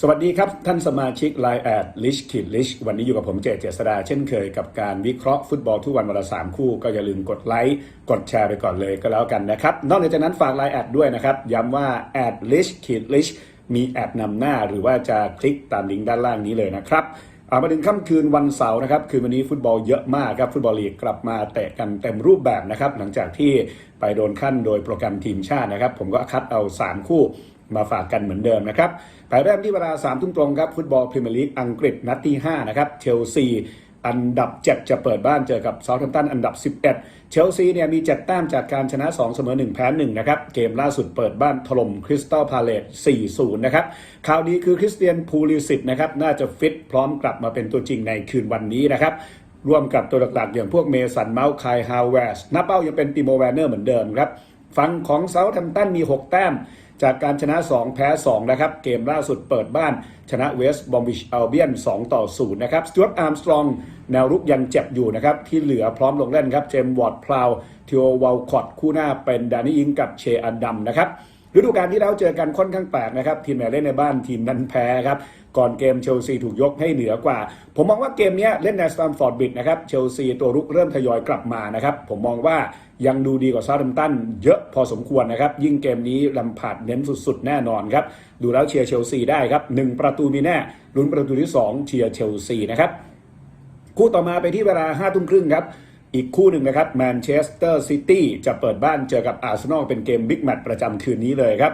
สวัสดีครับ ท่านสมาชิก Line แอดลิชคิดลิชวันนี้อยู่กับผมเจเจษดาเช่นเคยกับการวิเคราะห์ฟุตบอลทุกวันวันละสามคู่ ก็อย่าลืมกดไลค์กดแชร์ไปก่อนเลยก็แล้วกันนะครับ นอกจากนั้นฝาก Line แอดด้วยนะครับ ย้ำว่าแอดลิชคิดลิชมีแอดนำหน้าหรือว่าจะคลิกตามลิงก์ด้านล่างนี้เลยนะครับอามาถึงค่ำคืนวันเสาร์นะครับคืนวันนี้ฟุตบอลเยอะมากครับฟุตบอลลีกกลับมาเตะกันเต็มรูปแบบนะครับหลังจากที่ไปโดนขั้นโดยโปรแกรมทีมชาตินะครับ ผมก็คัดเอา 3 คู่ มาฝากกันเหมือนเดิมนะครับไปเริ่มที่เวลา3ามทุ่มตรงครับ ฟุตบอลพรีเมียร์ลีกอังกฤษนัดที่ 5 นะครับ เชลซีอันดับ 7 จะเปิดบ้านเจอกับเซาท์แฮมป์ตันอันดับ 11 เชลซีเนี่ยมี 7 แต้มจากการชนะ 2 เสมอ 1 แพ้ 1 นะครับ เกมล่าสุดเปิดบ้านถล่มคริสตัลพาเลต4-0 นะครับข่าวดีคือคริสเตียนพูลิสิตนะครับ น่าจะฟิตพร้อมกลับมาเป็นตัวจริงในคืนวันนี้นะครับร่วมกับตัวหลักๆอย่างพวกเมสันเมาส์คายฮาวเวสน้าเป้ายังเป็นติโมแวนเนอร์เหมือนเดิมครับ ฝั่งของเซาท์แฮมป์ตันมี 6 แต้ม จากการชนะ 2 แพ้ 2 นะครับ เกมล่าสุดเปิดบ้านชนะเวสต์บอมบิชอัลเบียน 2 ต่อ 0 นะครับสจวตอาร์มสตรอง แนวรุกยังเจ็บอยู่นะครับ ที่เหลือพร้อมลงเล่นครับ เจมส์วอร์ดพลาวทิโอวอลคอตคู่หน้าเป็นดานิยิงกับเชอันดัมนะครับฤดูกาลที่แล้วเจอกันค่อนข้างแปลกนะครับ ทีมไหนเล่นในบ้านทีมนั้นแพ้ครับ ก่อนเกมเชลซีถูกยกให้เหนือกว่า ผมมองว่าเกมนี้เล่นในสตัมฟอร์ดบิดนะครับเชลซีตัวรุกเริ่มทยอยกลับมานะครับ ผมมองว่ายังดูดีกว่าซาร์ดัมตันเยอะพอสมควรนะครับ ยิ่งเกมนี้ลำผาดเน้นสุดๆ แน่นอนครับ ดูแล้วเชียร์เชลซีได้ครับหนึ่งประตูมีแน่ลุ้นประตูที่สองเชียร์เชลซีนะครับคู่ต่อมาไปที่เวลา5้าทุ่มครึ่งครับ อีกคู่หนึ่งนะครับแมนเชสเตอร์ซิตี้จะเปิดบ้านเจอกับอาร์เซนอลเป็นเกมบิ๊กแมตช์ประจำคืนนี้เลยครับ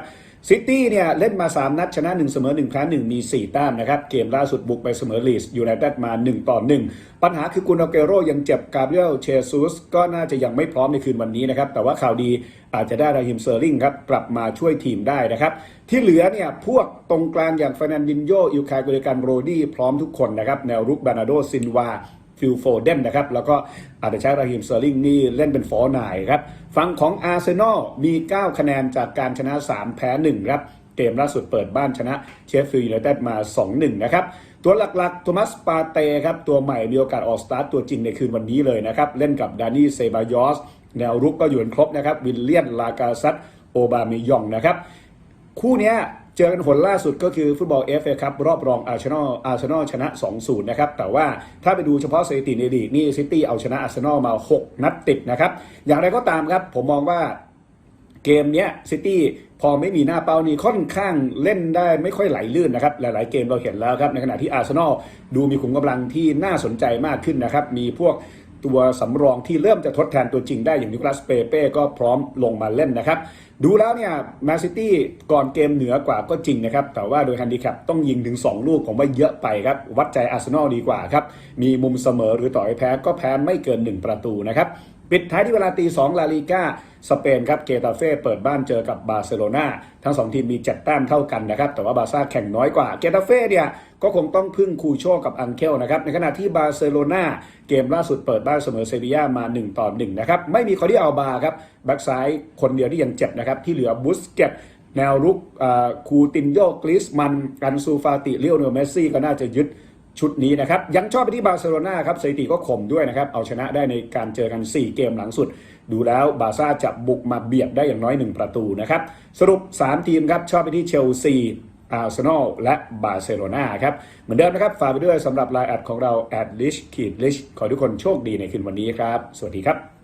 ซิตี้เนี่ยเล่นมา 3 นัดชนะ 1 เสมอ1แพ้1มี 4 แต้มนะครับ เกมล่าสุดบุกไปเสมอลีสยูไนเต็ดมา 1 ต่อ 1 ปัญหาคือกุนอาเกโรยังเจ็บกาเบรียลเชซุสก็น่าจะยังไม่พร้อมในคืนวันนี้นะครับ แต่ว่าข่าวดีอาจจะได้ราฮิมเซอร์ลิงครับ กลับมาช่วยทีมได้นะครับ ที่เหลือเนี่ยพวกตรงกลางอย่างฟ e นันดินโยอิลคายกุริกันโรดี้พร้อมทุกคนนะครับ แนวรุกบานาโดซินวา ฟิลโฟเดนนะครับ แล้วก็อาจจะใช้ราฮิมเซอร์ลิงนี่เล่นเป็นฟอร์นายครับ ฝั่งของอาร์เซนอลมี 9 คะแนนจากการชนะ 3 แพ้ 1 ครับ เกมล่าสุดเปิดบ้านชนะเชฟฟิลด์ยูไนเต็ดมา 2-1 นะครับตัวหลักๆโทมัสปาเต้ครับ ตัวใหม่มีโอกาสออกสตาร์ตตัวจริงในคืนวันนี้เลยนะครับ เล่นกับดานี่เซบายอส แนวรุกก็อยู่ครบนะครับ วิลเลียน ลากาซัตโอบาเมยองนะครับ คู่เนี้ย เจอกันผลล่าสุดก็คือฟุตบอลเอฟเอครับรอบรองอาร์เซนอลอาร์เซนอลชนะ 2-0 นะครับ แต่ว่าถ้าไปดูเฉพาะสถิติในลีกนี่ซิตี้เอาชนะอาร์เซนอลมา 6 นัดติดนะครับ อย่างไรก็ตามครับ ผมมองว่าเกมเนี้ยซิตี้พอไม่มีหน้าเป้านี่ค่อนข้างเล่นได้ไม่ค่อยไหลลื่นนะครับ หลาย ๆ เกมเราเห็นแล้วครับ ในขณะที่อาร์เซนอลดูมีขุมกำลังที่น่าสนใจมากขึ้นนะครับ มีพวก ตัวสำรองที่เริ่มจะทดแทนตัวจริงได้อย่างนิโคลัสเปเป้ก็พร้อมลงมาเล่นนะครับ ดูแล้วเนี่ยแมนซิตี้ก่อนเกมเหนือกว่าก็จริงนะครับ แต่ว่าโดยฮันดิแคปต้องยิงถึง 2 ลูกผมว่าเยอะไปครับ วัดใจอาร์เซนอลดีกว่าครับ มีมุมเสมอหรือต่อให้แพ้ก็แพ้ไม่เกิน 1 ประตูนะครับ ปิดท้ายที่เวลาตี2ลาลีกาสเปนครับเกตาเฟ่เปิดบ้านเจอกับบาร์เซโลนาทั้ง2ทีมมี7แต้มเท่ากันนะครับ แต่ว่าบาร์ซ่าแข่งน้อยกว่าเกตาเฟ่เนี่ยก็คงต้องพึ่งคูโชกับอังเคลนะครับ ในขณะที่บาร์เซโลนาเกมล่าสุดเปิดบ้านเสมอเซบียามา1ต่อ1นะครับ ไม่มีคอร์ดิอัลบาครับแบ็กซ้ายคนเดียวที่ยังเจ็บนะครับ ที่เหลือบุสเกตแนวรุกคูตินโยกริสมันกันซูฟาติเลียวเนลเมสซี่ก็น่าจะยึด ชุดนี้นะครับ ยังชอบไปที่บาร์เซโลนาครับสถิติก็ข่มด้วยนะครับ เอาชนะได้ในการเจอกัน 4 เกมหลังสุด ดูแล้วบาซ่าจะบุกมาเบียดได้อย่างน้อย 1 ประตูนะครับ สรุป 3 ทีมครับ ชอบไปที่เชลซีอาร์เซนอลและบาร์เซโลนาครับ เหมือนเดิมนะครับ ฝากไปด้วยสำหรับไลน์แอดของเราแอดลิชขีดลิชขอทุกคนโชคดีในคืนวันนี้ครับ สวัสดีครับ